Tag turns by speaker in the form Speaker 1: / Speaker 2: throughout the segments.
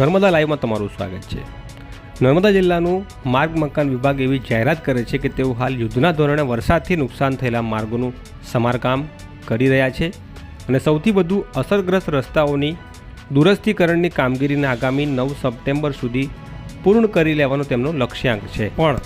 Speaker 1: નર્મદા લાઈવમાં તમારું સ્વાગત છે. નર્મદા જિલ્લાનું માર્ગ મકાન વિભાગ એવી જાહેરાત કરે છે કે તેઓ હાલ યુદ્ધના ધોરણે વરસાદથી નુકસાન થયેલા માર્ગોનું સમારકામ કરી રહ્યા છે અને સૌથી વધુ અસરગ્રસ્ત રસ્તાઓની દુરસ્તીકરણની કામગીરીને આગામી નવ સપ્ટેમ્બર સુધી પૂર્ણ કરી લેવાનો તેમનો લક્ષ્યાંક છે. પણ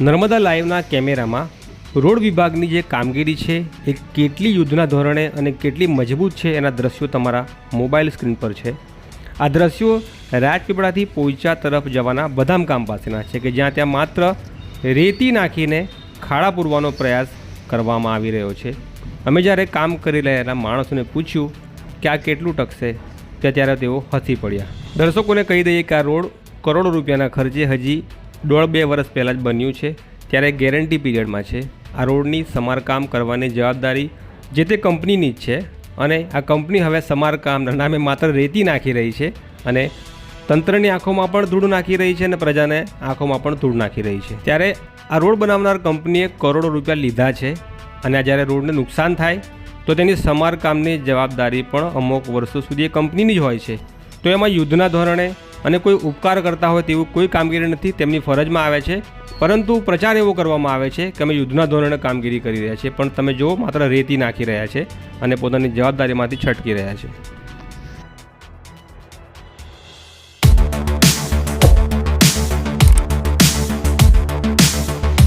Speaker 1: નર્મદા લાઈવના કેમેરામાં રોડ વિભાગની જે કામગીરી છે, એ કેટલી યુદ્ધના ધોરણે અને કેટલી મજબૂત છે એના દ્રશ્યો તમારા મોબાઈલ સ્ક્રીન પર છે. આ દ્રશ્યો રાજપીપળાથી પોઈચા તરફ જવાના બધામ કામ પાસેના છે કે જ્યાં ત્યાં માત્ર રેતી નાખીને ખાડા પૂરવાનો પ્રયાસ કરવામાં આવી રહ્યો છે. અમે જ્યારે કામ કરી રહેલા માણસોને પૂછ્યું કે આ કેટલું ટકશે? તે ત્યારે તેઓ હસી પડ્યા. દર્શકોને કહી દઈએ કે આ રોડ કરોડો રૂપિયાના ખર્ચે હજી દોઢ બે વર્ષ પહેલાં જ બન્યું છે. ત્યારે ગેરંટી પીરિયડમાં છે. આ રોડની સમારકામ કરવાની જવાબદારી જે તે કંપનીની જ છે. અને આ કંપની હવે સમારકામના નામે માત્ર રેતી નાખી રહી છે અને તંત્રની આંખોમાં પણ ધૂળ નાખી રહી છે અને પ્રજાને આંખોમાં પણ ધૂળ નાખી રહી છે. ત્યારે આ રોડ બનાવનાર કંપનીએ કરોડો રૂપિયા લીધા છે અને આ જ્યારે રોડને નુકસાન થાય, તો તેની સમારકામની જવાબદારી પણ અમુક વર્ષો સુધી એ કંપનીની જ હોય છે. તો એમાં યુદ્ધના ધોરણે અને કોઈ ઉપકાર કરતા હોય તેવું કોઈ કામગીરી નથી, તેમની ફરજમાં આવે છે. પરંતુ પ્રચાર એવો કરવામાં આવે છે કે અમે યુદ્ધના ધોરણે કામગીરી કરી રહ્યા છીએ, પણ તમે જુઓ, માત્ર રેતી નાખી રહ્યા છે અને પોતાની જવાબદારીમાંથી છટકી રહ્યા છે.